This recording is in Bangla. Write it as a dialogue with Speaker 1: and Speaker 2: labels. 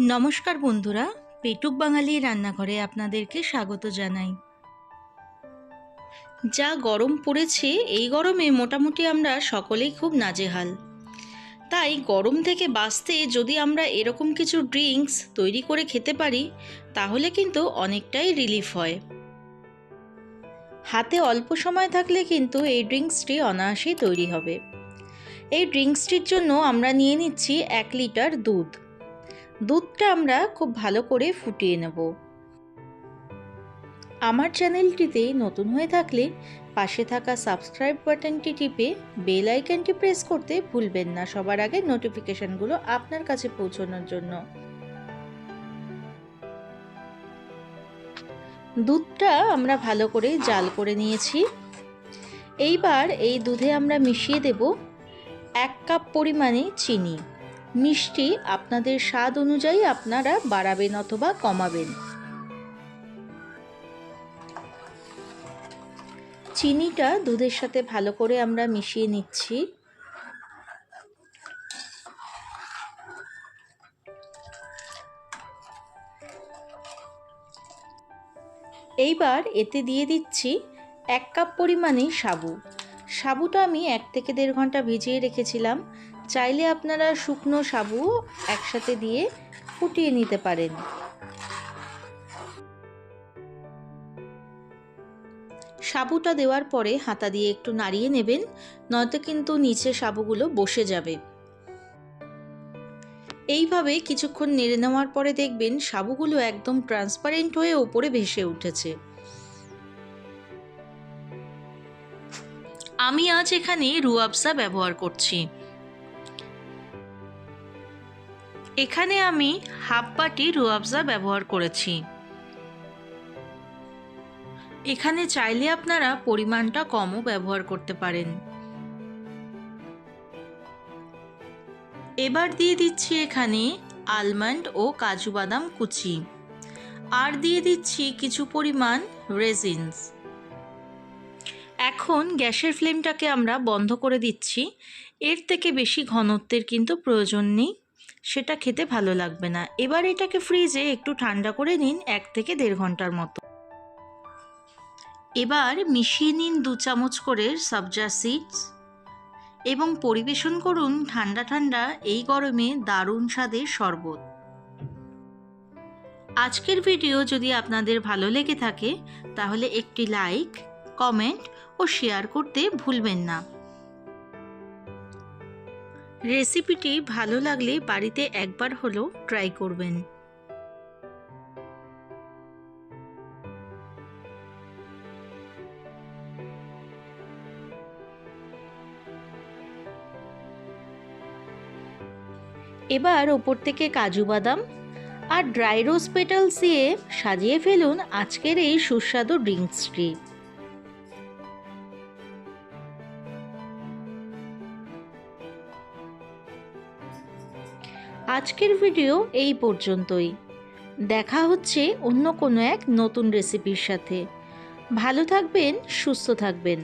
Speaker 1: নমস্কার বন্ধুরা, পেটুক বাঙালি রান্নাঘরে আপনাদেরকে স্বাগত জানাই। যা গরম পড়েছে, এই গরমে মোটামুটি আমরা সকলেই খুব নাজেহাল। তাই গরম থেকে বাঁচতে যদি আমরা এরকম কিছু ড্রিঙ্কস তৈরি করে খেতে পারি, তাহলে কিন্তু অনেকটাই রিলিফ হয়। হাতে অল্প সময় থাকলে কিন্তু এই ড্রিঙ্কসটি অনায়াসেই তৈরি হবে। এই ড্রিঙ্কসটির জন্য আমরা নিয়ে নিচ্ছি এক লিটার দুধ। দুধটা আমরা খুব ভালো করে ফুটিয়ে নেব। আমার চ্যানেলটিতে নতুন হয়ে থাকলে পাশে থাকা সাবস্ক্রাইব বাটনটি টিপে বেল আইকনটি প্রেস করতে ভুলবেন না সবার আগে নোটিফিকেশনগুলো আপনার কাছে পৌঁছানোর জন্য। দুধটা আমরা ভালো করে জাল করে নিয়েছি। এইবার এই দুধে আমরা মিশিয়ে দেব এক কাপ পরিমাণে চিনি। মিষ্টি আপনাদের স্বাদ অনুযায়ী আপনারা বাড়াবেন অথবা কমাবেন। চিনিটা দুধের সাথে ভালো করে আমরা মিশিয়ে নিচ্ছি। এইবার এতে দিয়ে দিচ্ছি এক কাপ পরিমাণে সাবু। সাবুটা আমি এক থেকে দেড় ঘণ্টা ভিজিয়ে রেখেছিলাম। চাইলে আপনারা শুকনো সাবু একসাথে দিয়ে ফুটিয়ে নিতে পারেন। সাবুটা দেওয়ার পরে হাতা দিয়ে একটু নাড়িয়ে নেবেন, নয়তো কিন্তু নিচে সাবুগুলো বসে যাবে। এইভাবে কিছুক্ষণ নেড়ে নেওয়ার পরে দেখবেন সাবুগুলো একদম ট্রান্সপারেন্ট হয়ে ওপরে ভেসে উঠেছে। আমি আজ এখানে রুয়াবসা ব্যবহার করছি। এখানে আমি হাফ বাটি রুয়াবজা ব্যবহার করেছি। এখানে চাইলে আপনারা পরিমাণটা কমও ব্যবহার করতে পারেন। এবার দিয়ে দিচ্ছি এখানে আলমন্ড ও কাজু বাদাম কুচি। আর দিয়ে দিচ্ছি কিছু পরিমাণ রেজিনস। এখন গ্যাসের ফ্লেমটাকে আমরা বন্ধ করে দিচ্ছি। এর থেকে বেশি ঘনত্বের কিন্তু প্রয়োজন নেই। সেটা খেতে ভালো লাগবে না। এবার এটাকে ফ্রিজে একটু ঠান্ডা করে নিন এক থেকে দেড় ঘণ্টার মতো। এবার মিশিয়ে নিন দু চামচ করে সবজা সিডস এবং পরিবেশন করুন ঠান্ডা ঠান্ডা এই গরমে দারুণ স্বাদের শরবত। আজকের ভিডিও যদি আপনাদের ভালো লেগে থাকে, তাহলে একটি লাইক কমেন্ট ও শেয়ার করতে ভুলবেন না। রেসিপিটি ভালো লাগলে বাড়িতে একবার হলেও ট্রাই করবেন। এবার ওপর থেকে কাজু বাদাম আর ড্রাই রোজ পেটালস দিয়ে সাজিয়ে ফেলুন আজকের এই সুস্বাদু ড্রিঙ্কসটি আজকের ভিডিও এই পর্যন্তই। দেখা হচ্ছে অন্য কোনো এক নতুন রেসিপির সাথে। ভালো থাকবেন, সুস্থ থাকবেন।